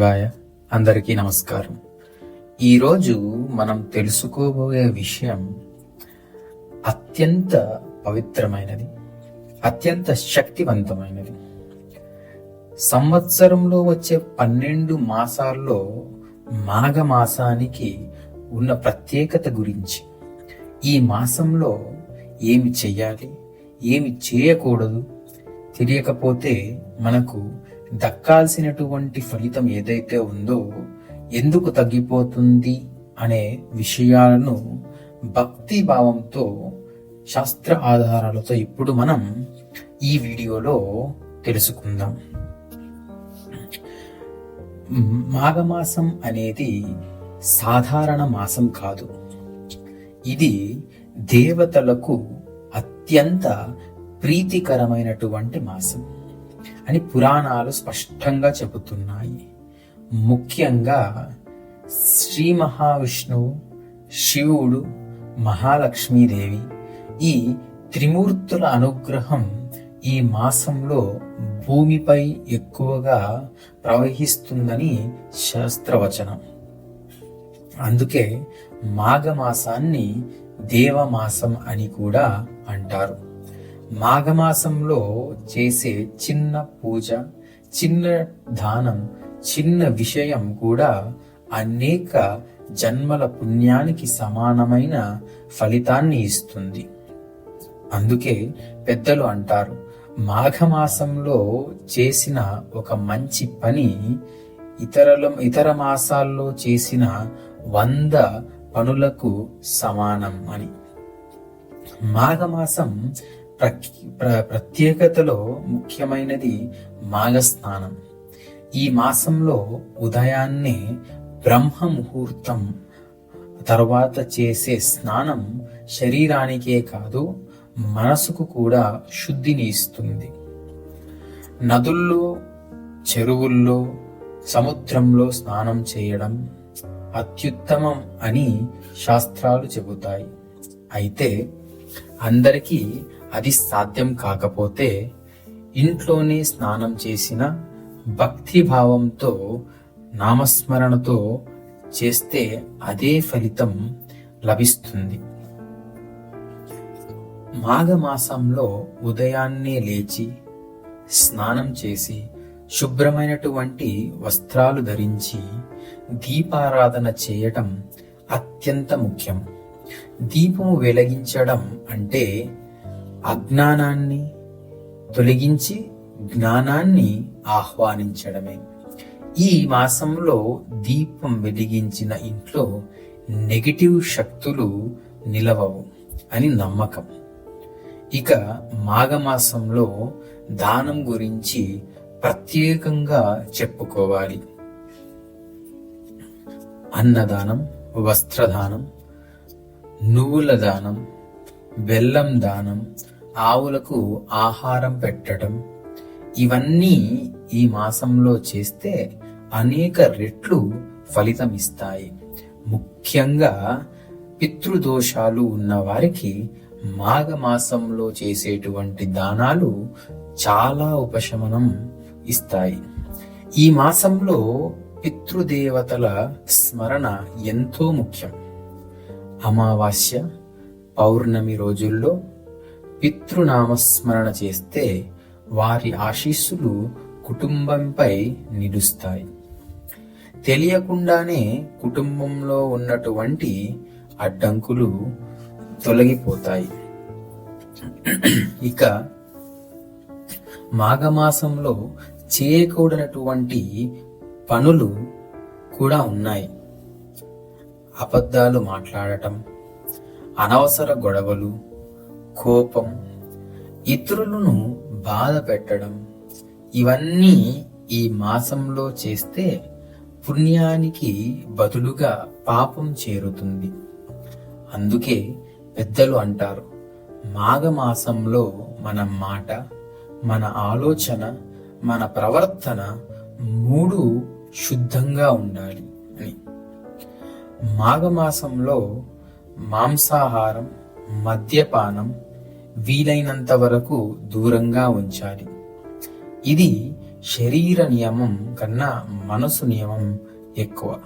శివాయ అందరికీ నమస్కారం. ఈరోజు మనం తెలుసుకోబోయే విషయం అత్యంత పవిత్రమైనది అత్యంత శక్తివంతమైనది. సంవత్సరంలో వచ్చే పన్నెండు మాసాల్లో మాఘ మాసానికి ఉన్న ప్రత్యేకత గురించి ఈ మాసంలో ఏమి చెయ్యాలి ఏమి చేయకూడదు తెలియకపోతే మనకు దక్కాల్సినటువంటి ఫలితం ఏదైతే ఉందో ఎందుకు తగ్గిపోతుంది అనే విషయాలను భక్తి భావంతో శాస్త్ర ఆధారాలతో ఇప్పుడు మనం ఈ వీడియోలో తెలుసుకుందాం. మాఘమాసం అనేది సాధారణ మాసం కాదు. ఇది దేవతలకు అత్యంత ప్రీతికరమైనటువంటి మాసం. అని పురాణాలు స్పష్టంగా చెబుతున్నాయి. ముఖ్యంగా శ్రీ మహావిష్ణువు శివుడు మహాలక్ష్మీదేవి ఈ త్రిమూర్తుల అనుగ్రహం ఈ మాసంలో భూమిపై ఎక్కువగా ప్రవహిస్తుందని శాస్త్రవచనం. అందుకే మాఘమాసాన్ని దేవమాసం అని కూడా అంటారు. మాఘమాసంలో చేసే చిన్న పూజ చిన్న దానం చిన్న విషయం కూడా అనేక జన్మల పుణ్యానికి సమానమైన ఫలితాన్ని ఇస్తుంది. అందుకే పెద్దలు అంటారు మాఘమాసంలో చేసిన ఒక మంచి పని ఇతరుల ఇతర మాసాల్లో చేసిన వంద పనులకు సమానం అని. మాఘమాసం ప్ర ప్రత్యేకతలో ముఖ్యమైనది మాఘస్నానం ఈ మాసంలో ఉదయాన్నే బ్రహ్మ ముహూర్తం తర్వాత చేసే స్నానం శరీరానికే కాదు మనసుకు కూడా శుద్ధిని ఇస్తుంది. నదుల్లో చెరువుల్లో సముద్రంలో స్నానం చేయడం అత్యుత్తమం అని శాస్త్రాలు చెబుతాయి. అయితే అందరికీ అది సాధ్యం కాకపోతే ఇంట్లోనే స్నానం చేసిన భక్తి భావంతో నామస్మరణతో చేస్తే అదే ఫలితం లభిస్తుంది. మాఘమాసంలో ఉదయాన్నే లేచి స్నానం చేసి శుభ్రమైనటువంటి వస్త్రాలు ధరించి దీపారాధన చేయటం అత్యంత ముఖ్యం. దీపము వెలిగించడం అంటే అజ్ఞానాన్ని తొలగించి జ్ఞానాన్ని ఆహ్వానించడమే. ఈ మాసంలో దీపం వెలిగించిన ఇంట్లో నెగిటివ్ శక్తులు నిలవవు అని నమ్మకం. ఇక మాఘమాసంలో దానం గురించి ప్రత్యేకంగా చెప్పుకోవాలి. అన్నదానం వస్త్రదానం నువ్వుల దానం బెల్లం దానం ఆవులకు ఆహారం పెట్టడం ఇవన్నీ ఈ మాసంలో చేస్తే అనేక రెట్లు ఫలితం ఇస్తాయి ముఖ్యంగా పితృదోషాలు ఉన్న వారికి మాఘ మాసంలో చేసేటువంటి దానాలు చాలా ఉపశమనం ఇస్తాయి. ఈ మాసంలో పితృదేవతల స్మరణ ఎంతో ముఖ్యం. అమావాస్య పౌర్ణమి రోజుల్లో పితృనామస్మరణ చేస్తే వారి ఆశీస్సులు కుటుంబంపై నిలుస్తాయి. తెలియకుండానే కుటుంబంలో ఉన్నటువంటి అడ్డంకులు తొలగిపోతాయి. ఇక మాఘమాసంలో చేయకూడనటువంటి పనులు కూడా ఉన్నాయి. అబద్ధాలు మాట్లాడటం అనవసర గొడవలు కోపం ఇతరులను బాధ పెట్టడం ఇవన్నీ ఈ మాసంలో చేస్తే పుణ్యానికి బదులుగా పాపం చేరుతుంది. అందుకే పెద్దలు అంటారు మాఘమాసంలో మన మాట మన ఆలోచన మన ప్రవర్తన మూడు శుద్ధంగా ఉండాలి అని. మాఘమాసంలో మాంసాహారం మద్యపానం వీలైనంత వరకు దూరంగా ఉంచాలి. ఇది శరీర నియమం కన్నా మనసు నియమం ఎక్కువ.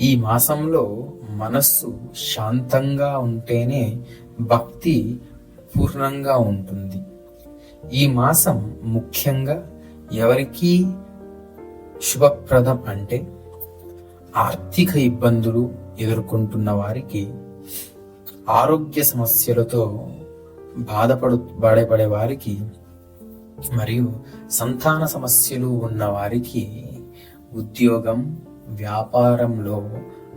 ఈ మాసంలో మనస్సు శాంతంగా ఉంటేనే భక్తి పూర్ణంగా ఉంటుంది. ఈ మాసం ముఖ్యంగా ఎవరికీ శుభప్రదం అంటే ఆర్థిక ఇబ్బందులు ఎదుర్కొంటున్న వారికి ఆరోగ్య సమస్యలతో బాధపడు బాధపడే వారికి మరియు సంతాన సమస్యలు ఉన్న వారికి ఉద్యోగం వ్యాపారంలో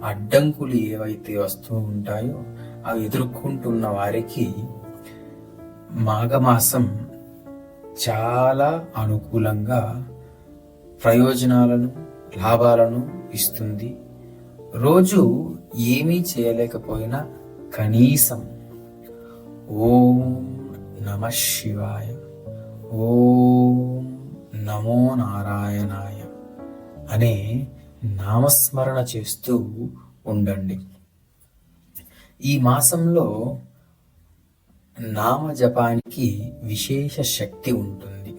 అడ్డంకులు ఏవైతే వస్తూ ఉంటాయో అవి ఎదుర్కొంటున్న వారికి మాఘమాసం చాలా అనుకూలంగా ప్రయోజనాలను లాభాలను ఇస్తుంది. రోజు ఏమీ చేయలేకపోయినా కనీసం ఓం నమ శివాయ ఓం నమో నారాయణాయ అనే నామస్మరణ చేస్తూ ఉండండి. ఈ మాసంలో నామజపానికి విశేష శక్తి ఉంటుంది.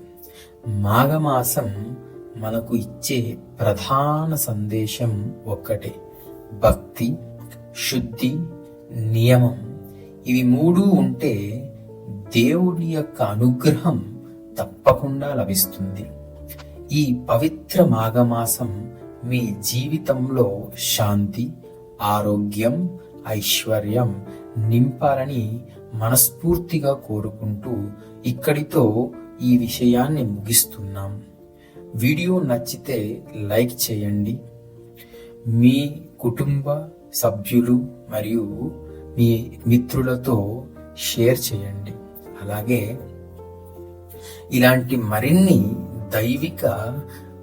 మాఘమాసం మనకు ఇచ్చే ప్రధాన సందేశం ఒక్కటే. భక్తి శుద్ధి నియమం. ఇవి మూడు ఉంటే దేవుడి యొక్క అనుగ్రహం తప్పకుండా లభిస్తుంది. ఈ పవిత్ర మాఘమాసం మీ జీవితంలో శాంతి ఆరోగ్యం ఐశ్వర్యం నింపాలని మనస్ఫూర్తిగా కోరుకుంటూ ఇక్కడితో ఈ విషయాన్ని ముగిస్తున్నాం. వీడియో నచ్చితే లైక్ చేయండి. మీ కుటుంబ సభ్యులు మరియు మీ మిత్రులతో షేర్ చేయండి. అలాగే ఇలాంటి మరిన్ని దైవిక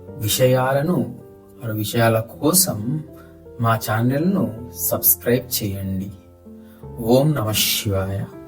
విషయాలను విషయాల కోసం మా ఛానల్ను సబ్స్క్రైబ్ చేయండి. ఓం నమ శివాయ.